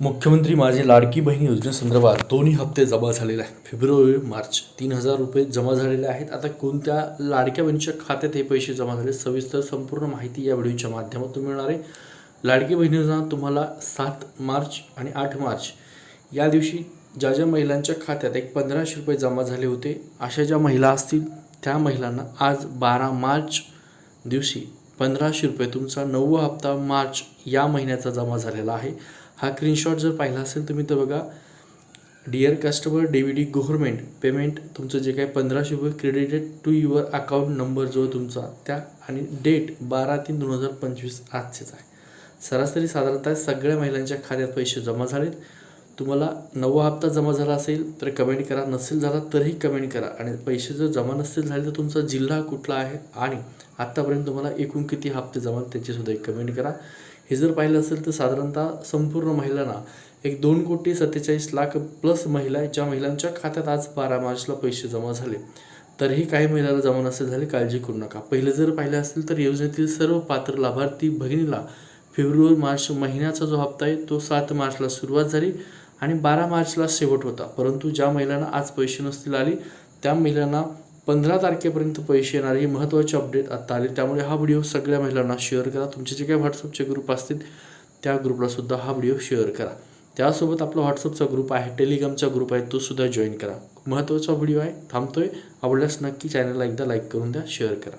मुख्यमंत्री माझी लाडकी बहीण योजनेसंदर्भात दोन्ही हप्ते जमा झालेले आहेत. फेब्रुवारी मार्च तीन हजार रुपये जमा झालेले आहेत. आता कोणत्या लाडक्या बहिणीच्या खात्यात हे पैसे जमा झाले सविस्तर संपूर्ण माहिती या व्हिडिओच्या माध्यमातून मिळणार आहे. लाडकी बहीण योजना तुम्हाला सात मार्च आणि आठ मार्च या दिवशी ज्या ज्या महिलांच्या खात्यात एक पंधराशे रुपये जमा झाले होते अशा ज्या महिला असतील त्या महिलांना आज बारा मार्च दिवशी पंधराशे रुपये तुमचा नववा हप्ता मार्च या महिन्याचा जमा झालेला आहे. हा स्क्रीनशॉट जर पाहिला असेल तुम्ही तर बघा dear customer D V D government payment तुमचं जे काही पंधराशे रुपये credited to your account number जो आहे तुमचा त्या आणि डेट बारा तीन दोन हजार पंचवीस आजचेच आहे. सरासरी साधारणतः सगळ्या महिलांच्या खात्यात पैसे जमा झालेत. तुम्हाला नववा हप्ता जमा झाला असेल तर कमेंट करा नसेल झाला तरीही कमेंट करा. आणि पैसे जर जमा नसतील झाले तर तुमचा जिल्हा कुठला आहे? आणि आत्तापर्यंत तुम्हाला एकूण किती हप्ते जमा त्याचीसुद्धा एक कमेंट करा. हे जर पाहिलं असेल तर साधारणतः संपूर्ण महिलांना एक दोन कोटी सत्तेचाळीस लाख प्लस महिला ज्या महिलांच्या खात्यात आज बारा मार्चला पैसे जमा झाले. तरीही काही महिलांना जमा नसे झाले काळजी करू नका. पहिलं जर पाहिलं असेल तर योजनेतील सर्व पात्र लाभार्थी भगिनीला फेब्रुवारी मार्च महिन्याचा जो हप्ता आहे तो सात मार्चला सुरुवात झाली आणि बारा मार्चला शेवट होता. परंतु ज्या महिलांना आज पैसे नसतील आले त्या महिलांना पंधरा तारखेपर्यंत पैसे येणार ही महत्त्वाची अपडेट आता आली. त्यामुळे हा व्हिडिओ सगळ्या महिलांना शेअर करा. तुमचे जे काही व्हॉट्सअपचे ग्रुप असतील त्या ग्रुपलासुद्धा हा व्हिडिओ शेअर करा. त्यासोबत आपला व्हॉट्सअपचा ग्रुप आहे टेलिग्रामचा ग्रुप आहे तोसुद्धा जॉईन करा. महत्त्वाचा व्हिडिओ आहे थांबतोय. आवडल्यास नक्की चॅनलला एकदा लाईक करून द्या शेअर करा.